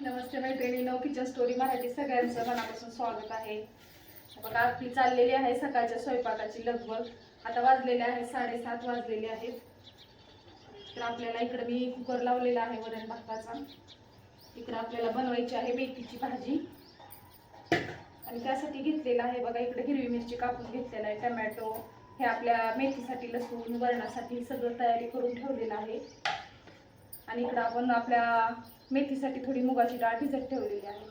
नमस्ते मैत्रिणी नौकीच्या स्टोरी मराठी सगळ्यांचं मनापासून स्वागत आहे. बघा आपली चाललेली आहे सकाळच्या स्वयंपाकाची लगबग. आता वाजलेले आहे साडेसात वाजलेले आहेत. तर आपल्याला इकडं मी कुकर लावलेला आहे वरण भाताचा. इकडं आपल्याला बनवायची आहे मेथीची भाजी. आणि त्यासाठी घेतलेलं आहे बघा इकडे हिरवी मिरची कापून घेतलेला आहे टमॅटो. हे आपल्या मेथीसाठी लसूण वरणासाठी सगळं तयारी करून ठेवलेलं आहे. आणि इकडं आपण आपल्या मेथीसाठी थोडी मुगाची डाळ भिजत ठेवलेली आहे.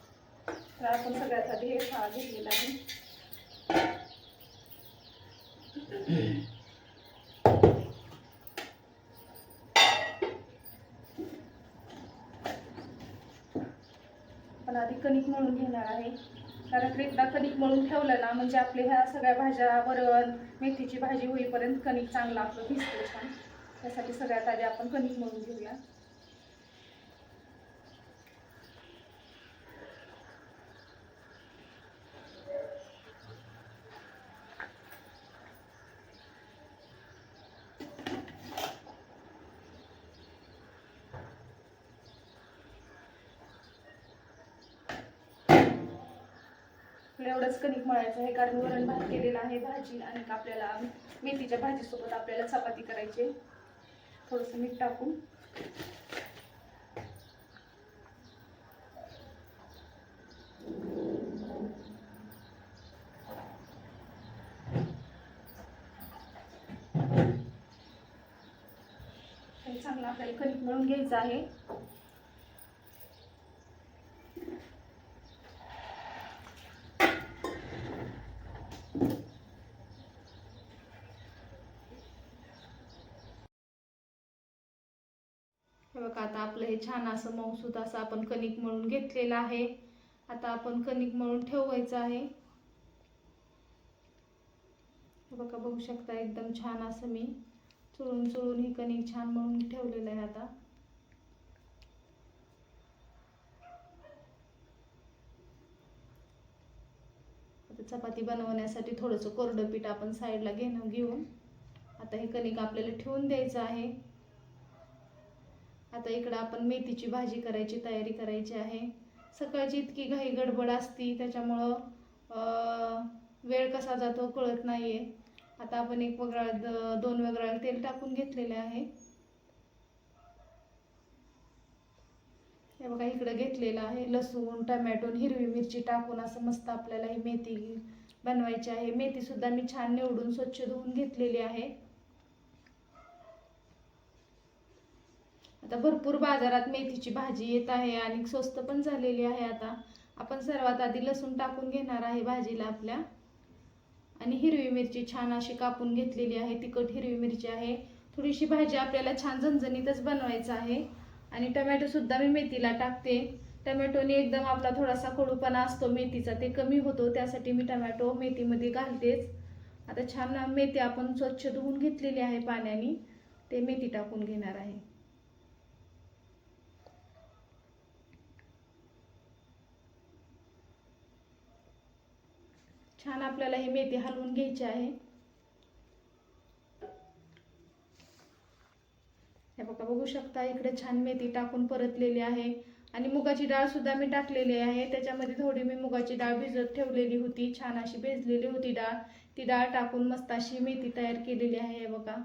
तर आपण सगळ्यात आधी हे खा घेतलेलं आहे. पण आधी कणिक मळून घेणार आहे. कारण एकदा कणिक मळून ठेवलं ना म्हणजे आपले ह्या सगळ्या भाज्या वरण मेथीची भाजी होईपर्यंत कणिक चांगला आपलं भिजतो छान. त्यासाठी सगळ्यात आधी आपण कणिक मळून घेऊया. आपल्याला एवढंच कणिक मळायचं आहे. कारण वरण भात केलेला आहे भाजी आणि आपल्याला मेथीच्या भाजीसोबत आपल्याला चपाती करायची थोडंसं मीठ टाकून. हे चांगलं आपल्याला कणिक मळून घ्यायचं आहे हे बघा आता आपलं हे छान असं मऊसूत असं आपण कणिक मळून घेतलेलं आहे. आता आपण कणिक मळून ठेवायचं आहे. बघा बघू शकता एकदम छान असं मी चुळून चुळून हे कणिक छान मळून ठेवलेलं आहे आता. आता चपाती बनवण्यासाठी थोडंसं कोरडं पीठ आपण साईडला घेणं घेऊन आता हे कणिक आपल्याला ठेवून द्यायचं आहे. आता इकडं आपण मेथीची भाजी करायची तयारी करायची आहे. सकाळची इतकी घाई गडबड असती त्याच्यामुळं वेळ कसा जातो कळत नाही आहे आता आपण एक वगळा द- दोन वेगळा तेल टाकून घेतलेले आहे. हे बघा इकडं घेतलेलं आहे. लसूण टमॅटो हिरवी मिरची टाकून असं मस्त आपल्याला ही मेथी बनवायची आहे. मेथीसुद्धा मी छान निवडून स्वच्छ धुवून घेतलेली आहे. आता भरपूर बाजारात मेथीची भाजी येत आहे आणि स्वस्त पण झालेली आहे आता. आपण सर्वात आधी लसूण टाकून घेणार आहे भाजीला आपल्या. आणि हिरवी मिरची छान अशी कापून घेतलेली आहे. तिखट हिरवी मिरची आहे. थोडीशी भाजी आपल्याला छान झणझणीतच बनवायचं आहे. आणि टमॅटोसुद्धा मी मेथीला टाकते. टमॅटोने एकदम आपला थोडासा कडूपणा असतो. मेथीचा ते कमी होतो. त्यासाठी मी टमॅटो मेथीमध्ये घालतेच. आता छान मेथी आपण स्वच्छ धुवून घेतलेली आहे पाण्याने. ते मेथी टाकून घेणार आहे. छान आपल्याला ही मेथी हलवून घ्यायची आहे. हे बघा बघू शकता इकडे छान मेथी टाकून परतलेली आहे. आणि मुगाची डाळ सुद्धा मी टाकलेली आहे. त्याच्यामध्ये थोडी मी मुगाची डाळ भिजत ठेवलेली होती. छान अशी भिजलेली होती डाळ. ती डाळ टाकून मस्त अशी मेथी तयार केलेली आहे हे बघा.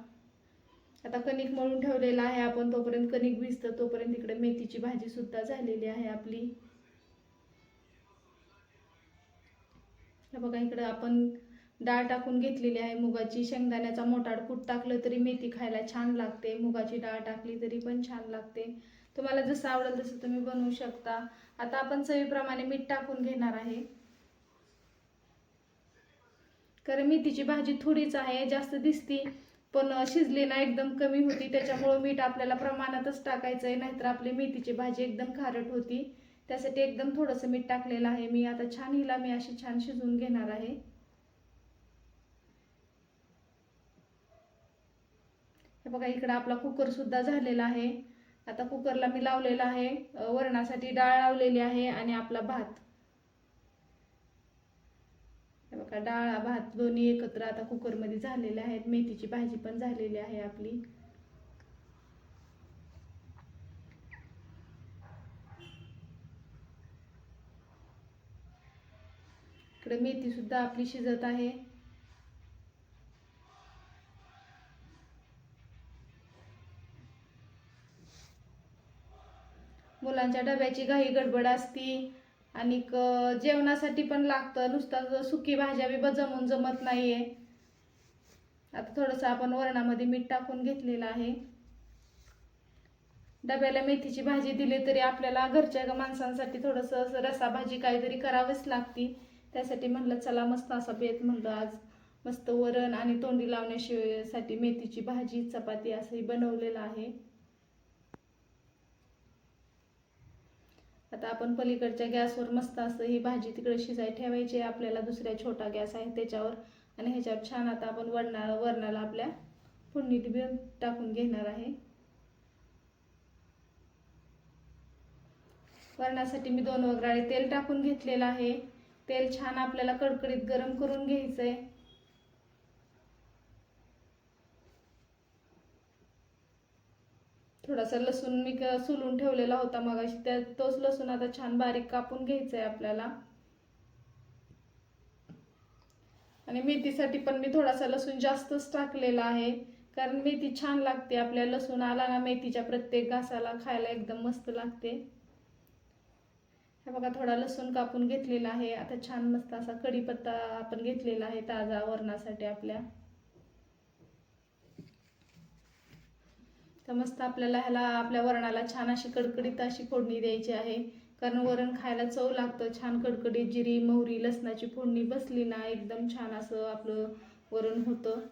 आता कणिक मळून ठेवलेलं आहे आपण. तोपर्यंत कणिक भिजतं तोपर्यंत इकडे मेथीची भाजी सुद्धा झालेली आहे आपली. हे बघा इकडं आपण डाळ टाकून घेतलेली आहे. मुगाची शेंगदाण्याचा मोठाड कूट टाकलं तरी मेथी खायला छान लागते. मुगाची डाळ टाकली तरी पण छान लागते. तुम्हाला जसं आवडेल तसं तुम्ही बनवू शकता. आता आपण चवीप्रमाणे मीठ टाकून घेणार आहे. कारण मेथीची भाजी थोडीच आहे जास्त दिसती पण शिजली ना एकदम कमी होती. त्याच्यामुळं मीठ आपल्याला प्रमाणातच टाकायचं आहे नाहीतर आपली मेथीची भाजी एकदम खारट होती. त्यासाठी एकदम थोडंसं मीठ टाकलेलं आहे. मी आता छान हिला मी अशी छान शिजवून घेणार आहे. हे बघा इकडं आपला कुकरसुद्धा झालेला आहे. आता कुकरला मी लावलेला आहे. वरणासाठी डाळ लावलेली आहे आणि आपला भात. हे बघा डाळ भात दोन्ही एकत्र आता कुकरमध्ये झालेले आहेत. मेथीची भाजी पण झालेली आहे आपली. इकडे मेथी सुद्धा आपली शिजत आहे. मुलांच्या डब्याची घाई गडबड असती आणि जेवणासाठी पण लागतं. नुसतं सुकी भाज्या बी जमून जमत नाहीये. आता थोडंसं आपण वरणामध्ये मीठ टाकून घेतलेलं आहे. डब्याला मेथीची भाजी दिली तरी आपल्याला घरच्या माणसांसाठी थोडंसं रसा भाजी काहीतरी करावीच लागती. त्यासाठी म्हणलं चला मस्त असा बेत म्हणलं आज. मस्त वरण आणि तोंडी लावण्याशिवायसाठी मेथीची भाजी चपाती असंही बनवलेलं आहे. आता आपण पलीकडच्या गॅसवर मस्त असं ही भाजी तिकडे शिजाय ठेवायची आपल्याला दुसऱ्या छोटा गॅस आहे त्याच्यावर. आणि ह्याच्यावर छान आता आपण वरणा वरणाला आपल्या फोडणीत बी टाकून घेणार आहे. वरणासाठी मी दोन वगराळे तेल टाकून घेतलेलं आहे. तेल छान आपल्याला कडकडीत गरम करून घ्यायचं आहे थोडासा लसूण मी सुलून सोलून ठेवलेला होता मगाशी. त्या तोच लसूण आता छान बारीक कापून घ्यायचा आहे आपल्याला. आणि मेथीसाठी पण मी थोडासा लसूण जास्तच टाकलेला आहे. कारण मेथी छान लागते. आपल्या लसूण आला ना मेथीच्या प्रत्येक घासाला खायला एकदम मस्त लागते. हे बघा थोडा लसूण कापून घेतलेला आहे. आता छान मस्त असा कढीपत्ता आपण घेतलेला आहे ताजा वरणासाठी आपल्या. तर मस्त आपल्याला ह्याला आपल्या वरणाला छान अशी कडकडीत अशी फोडणी द्यायची आहे. कारण वरण खायला चव लागतं. छान कडकडीत जिरी मोहरी लसणाची फोडणी बसली ना एकदम छान असं आपलं वरण होतं.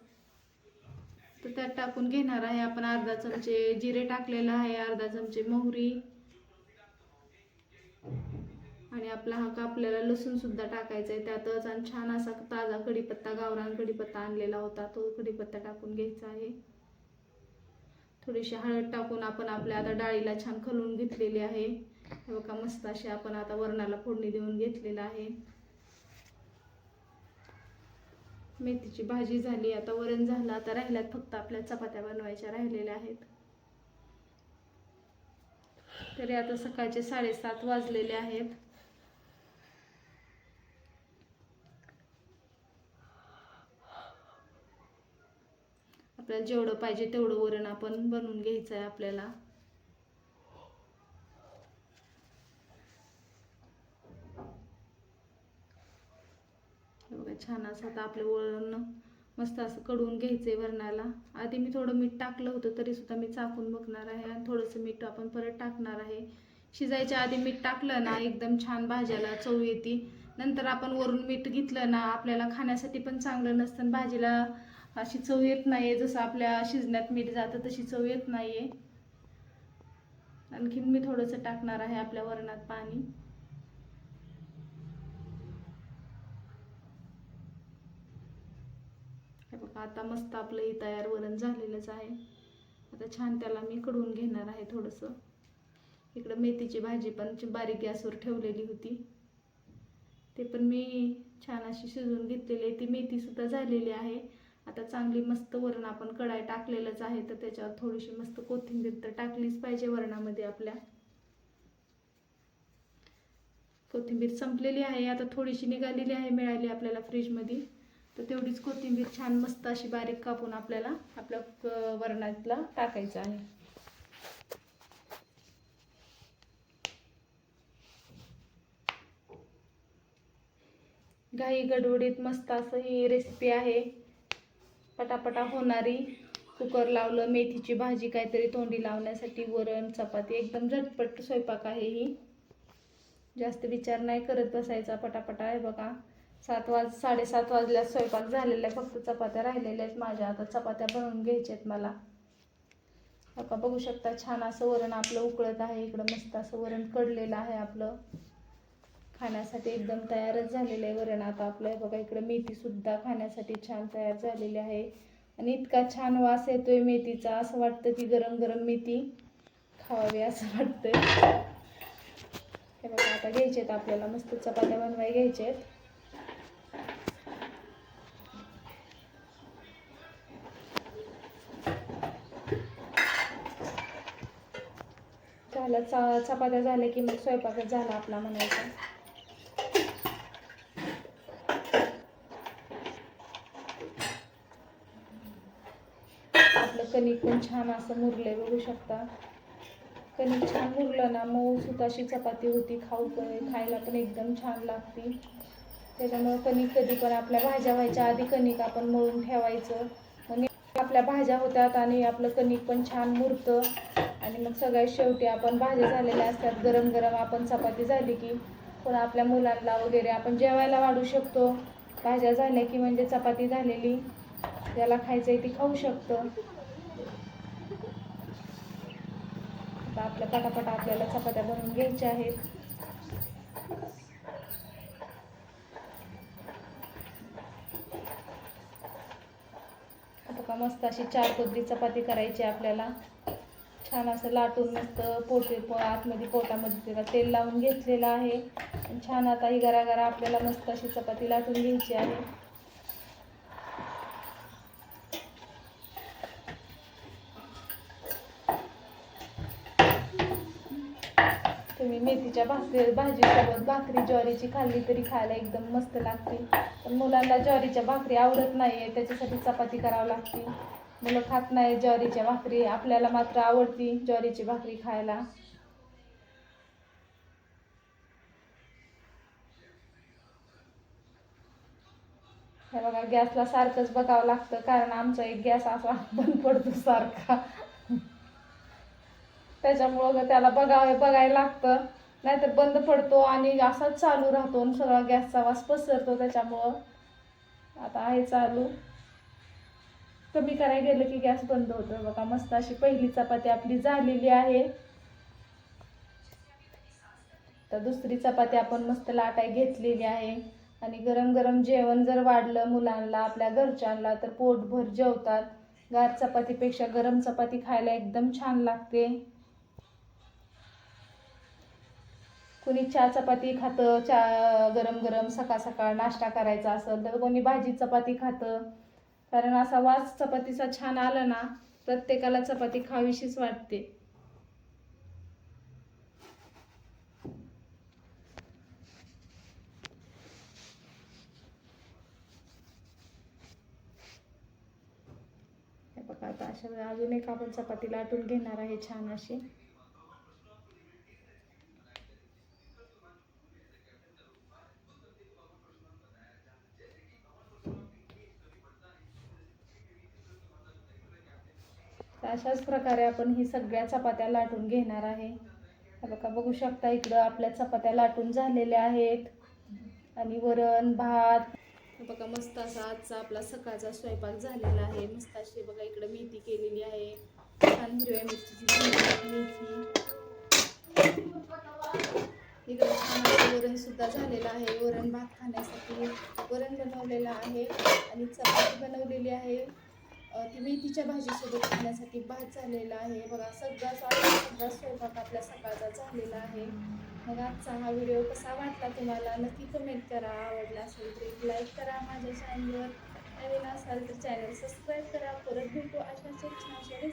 तर त्यात टाकून घेणार आहे आपण अर्धा चमचे जिरे टाकलेलं आहे अर्धा चमचे मोहरी. आणि आपला हा का आपल्याला लसूण सुद्धा टाकायचा आहे त्यातच आणि छान असा ताजा कढीपत्ता गावरान कढीपत्ता आणलेला होता. तो कढीपत्ता टाकून घ्यायचा आहे. थोडीशी हळद टाकून आपण आपल्या आता डाळीला छान खलून घेतलेली आहे. हे बघा मस्त अशी आपण आता वरणाला फोडणी देऊन घेतलेलं आहे. मेथीची भाजी झाली. आता वरण झालं. आता राहिल्यात फक्त आपल्या चपात्या बनवायच्या राहिलेल्या आहेत. तरी आता सकाळचे साडेसात वाजलेले आहेत. आपल्याला जेवढं पाहिजे तेवढं वरण आपण बनवून घ्यायचं आहे आपल्याला. बघा छान असं आता आपलं वरण मस्त असं कडवून घ्यायचंय वरणाला. आधी मी थोडं मीठ टाकलं होतं तरी सुद्धा मी चाकून बघणार आहे आणि थोडंसं मीठ आपण परत टाकणार आहे. शिजायच्या आधी मीठ टाकलं ना एकदम छान भाज्याला चव येते. नंतर आपण वरून मीठ घेतलं ना आपल्याला खाण्यासाठी पण चांगलं नसतं भाजीला अशी चव येत नाही आहे जसं आपल्या शिजण्यात मीठ जातं तशी चव येत नाही आहे आणखीन मी थोडंसं टाकणार आहे आपल्या वरणात पाणी. हे बघा आता मस्त आपलं हे तयार वरण झालेलंच आहे. आता छान त्याला मी कडून घेणार आहे थोडंसं. इकडं मेथीची भाजी पण बारीक गॅसवर ठेवलेली होती. ते पण मी छान अशी शिजवून घेतलेली आहे. ती मेथीसुद्धा झालेली आहे. आता चांगली मस्त वरण आपण कढाई टाकलेलंच आहे तर त्याच्यावर थोडीशी मस्त कोथिंबीर तर टाकलीच पाहिजे वरणामध्ये आपल्या. कोथिंबीर संपलेली आहे आता थोडीशी निघालेली आहे मिळाली आपल्याला फ्रीजमध्ये. तर तेवढीच कोथिंबीर छान मस्त अशी बारीक कापून आपल्याला आपल्या वरणातला टाकायचं आहे. घाई गडबडीत मस्त असं ही रेसिपी आहे. पटापटा होणारी कुकर लावलं मेथीची भाजी काहीतरी तोंडी लावण्यासाठी वरण चपाती एकदम झटपट स्वयंपाक आहे ही. जास्त विचार नाही करत बसायचा पटापटा आहे बघा. सात वाज साडेसात वाजल्या स्वयंपाक झालेला आहे फक्त चपात्या राहिलेल्या आहेत माझ्या. आता चपात्या बनवून घ्यायच्या आहेत मला. बघा बघू शकता छान असं वरण आपलं उकळत आहे इकडं मस्त असं वरण कडलेलं आहे आपलं. खाण्यासाठी एकदम तयारच झालेलं आहे वरण. आता आपलं बघा इकडं मेथी सुद्धा खाण्यासाठी छान तयार झालेली आहे. आणि इतका छान वास येतोय मेथीचा असं वाटतं की गरम गरम मेथी खावावी असं वाटतंय. हे बघा आता घ्यायचे आहेत आपल्याला मस्त चपात्या बनवाय घ्यायचे आहेत झालं चा चपात्या झाल्या की मग स्वयंपाकच झाला आपला म्हणायचा. कणिक पण छान असं मुरलंय बघू शकता. कणिक छान मुरलं ना मऊ सुताशी चपाती होती खाऊ खायला पण एकदम छान लागते. त्याच्यामुळं कणिक कधी पण आपल्या भाज्या व्हायच्या आधी कणिक आपण मळून ठेवायचं. मग आपल्या भाज्या होतात आणि आपलं कणिक पण छान मुरतं. आणि मग सगळ्यात शेवटी आपण भाज्या झालेल्या असतात गरम गरम आपण चपाती झाली की पण आपल्या मुलांना वगैरे आपण जेवायला वाढू शकतो. भाज्या झाल्या की म्हणजे चपाती झालेली ज्याला खायचं आहे ती खाऊ शकतं. आता आपल्या पटापटा आपल्याला चपात्या बनवून घ्यायच्या आहेत. आता का मस्त अशी चार कोदरी चपाती करायची आपल्याला. छान असं लाटून मस्त पोटे पो आतमध्ये पोटामध्ये त्याला तेल लावून घेतलेलं आहे. छान आता ही गरागरा आपल्याला मस्त अशी चपाती लाटून घ्यायची आहे. तुम्ही मेथीच्या भाकरी भाजीसोबत भाकरी ज्वारीची खाल्ली तरी खायला एकदम मस्त लागते. पण मुलांना ज्वारीच्या भाकरी आवडत नाही आहे त्याच्यासाठी चपाती करावं लागते. मुलं खात नाही ज्वारीच्या भाकरी आपल्याला मात्र आवडती ज्वारीची भाकरी खायला. हे बघा गॅसला सारखंच बघावं लागतं कारण आमचा एक गॅस असा बंद पडतो सारखा. त्याच्यामुळं त्याला बघावं बघायला लागतं. नाहीतर बंद पडतो आणि असाच चालू राहतो आणि सगळा गॅसचा वास पसरतो त्याच्यामुळं. आता आहे चालू. कमी करायला गेलं की गॅस बंद होतो बघा. मस्त अशी पहिली चपाती आपली झालेली आहे. तर दुसरी चपाती आपण मस्त लाटाय घेतलेली आहे. आणि गरम गरम जेवण जर वाढलं मुलांना आपल्या घरच्यांना तर पोटभर जेवतात. गार चपातीपेक्षा गरम चपाती खायला एकदम छान लागते. कोणी चहा चपाती खातं चहा गरम गरम सकाळ सकाळ नाश्ता करायचा असेल तर कोणी भाजी चपाती खातं. कारण असा वास चपातीचा छान आला ना प्रत्येकाला चपाती खावीशीच वाटते. बघा आता अशा अजून एक आपण चपाती लाटून घेणार आहे छान अशी. तर अशाच प्रकारे आपण ही सगळ्या चपात्या लाटून घेणार आहे. बघा बघू शकता इकडं आपल्या चपात्या लाटून झालेल्या आहेत. आणि वरण भात. बघा मस्त असा आजचा आपला सकाळचा स्वयंपाक झालेला आहे. मस्त अशी बघा इकडं मेथी केलेली आहे. छान हिरव्या मिरची मेथी. छान वरण सुद्धा झालेलं आहे. वरण भात खाण्यासाठी वरण बनवलेलं आहे. आणि चपाती बनवलेली आहे. ती मेथीच्या भाजीसोबत खाण्यासाठी भात झालेला आहे. बघा सगळा सगळा स्वयंपाक आपल्या सकाळचा झालेला आहे. मग आजचा हा व्हिडिओ कसा वाटला तुम्हाला? नक्की कमेंट करा. आवडला असेल तर एक लाईक करा माझ्या चॅनलवर नवीन असाल तर चॅनल सबस्क्राईब करा. परत भेटू अशाच एक छानशा